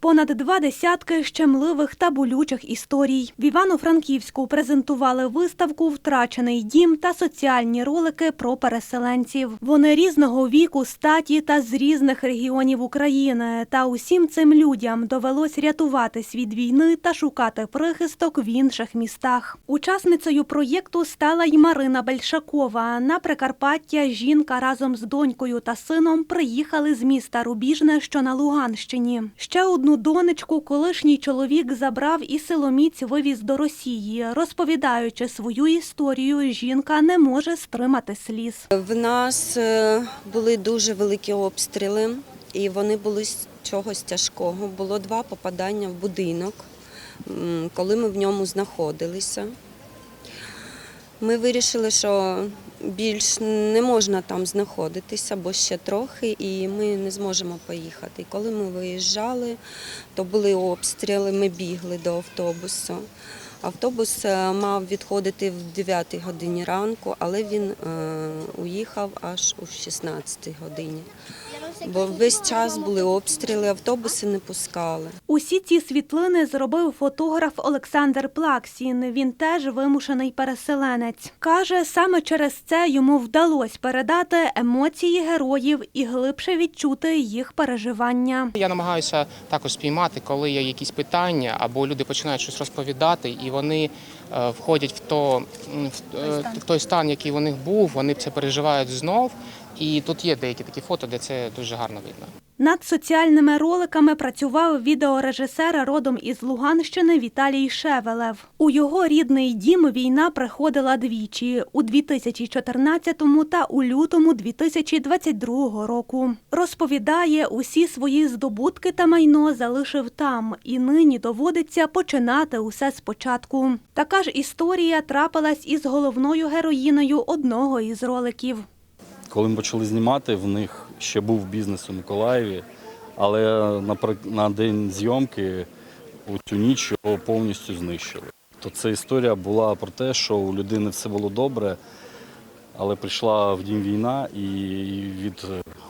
Понад два десятки щемливих та болючих історій. В Івано-Франківську презентували виставку Втрачений дім та соціальні ролики про переселенців. Вони різного віку, статі та з різних регіонів України. Та усім цим людям довелось рятуватись від війни та шукати прихисток в інших містах. Учасницею проєкту стала й Марина Бельшакова. На Прикарпаття жінка разом з донькою та сином приїхали з міста Рубіжне, що на Луганщині. Ще одну донечку колишній чоловік забрав і силоміць вивіз до Росії. Розповідаючи свою історію, жінка не може стримати сліз. В нас е, були дуже великі обстріли, і вони були з чогось тяжкого. Було два попадання в будинок, коли ми в ньому знаходилися. Ми вирішили, що більш не можна там знаходитися, бо ще трохи, і ми не зможемо поїхати. І коли ми виїжджали, то були обстріли, ми бігли до автобусу. Автобус е, мав відходити в 9 годині ранку, але він е, уїхав аж у 16 годині. Бо весь час були обстріли, автобуси не пускали. Усі ці світлини зробив фотограф Олександр Плаксін. Він теж вимушений переселенець. Каже, саме через це йому вдалося передати емоції героїв і глибше відчути їх переживання. Я намагаюся також спіймати, коли є якісь питання або люди починають щось розповідати, і вони е, входять в, то, в, е, в той стан, який у них був, вони це переживають знов. І тут є деякі такі фото, де це дуже гарно видно. Над соціальними роликами працював відеорежисер родом із Луганщини Віталій Шевелев. У його рідний дім війна приходила двічі у 2014 та у лютому 2022 року. Розповідає, усі свої здобутки та майно залишив там, і нині доводиться починати усе спочатку. Така ж історія трапилась із головною героїною одного із роликів. Коли ми почали знімати, в них ще був бізнес у Миколаєві, але на, на день зйомки у цю ніч його повністю знищили. То ця історія була про те, що у людини все було добре, але прийшла в дім війна, і від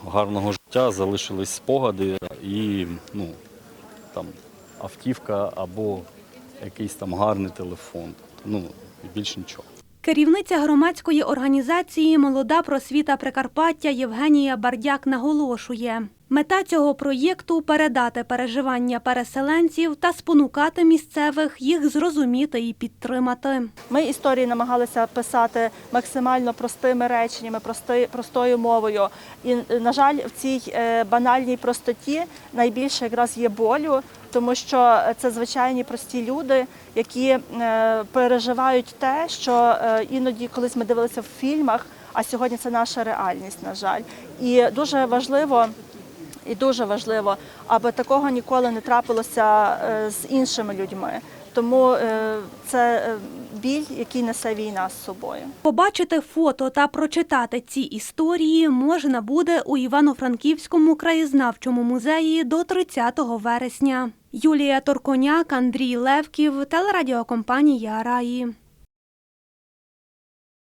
гарного життя залишились спогади і ну, там, автівка або якийсь там гарний телефон. Ну, більше нічого. Керівниця громадської організації Молода просвіта Прикарпаття Євгенія Бардяк наголошує. Мета цього проєкту передати переживання переселенців та спонукати місцевих їх зрозуміти і підтримати. Ми історії намагалися писати максимально простими реченнями, простою мовою. І, на жаль, в цій е, банальній простоті найбільше якраз є болю, тому що це звичайні прості люди, які е, переживають те, що е, іноді колись ми дивилися в фільмах, а сьогодні це наша реальність, на жаль. І дуже важливо. І дуже важливо, аби такого ніколи не трапилося е, з іншими людьми. Тому е, це е, біль, який несе війна з собою. Побачити фото та прочитати ці історії можна буде у Івано-Франківському краєзнавчому музеї до 30 вересня. Юлія Торконяк, Андрій Левків, телерадіокомпанія Раї.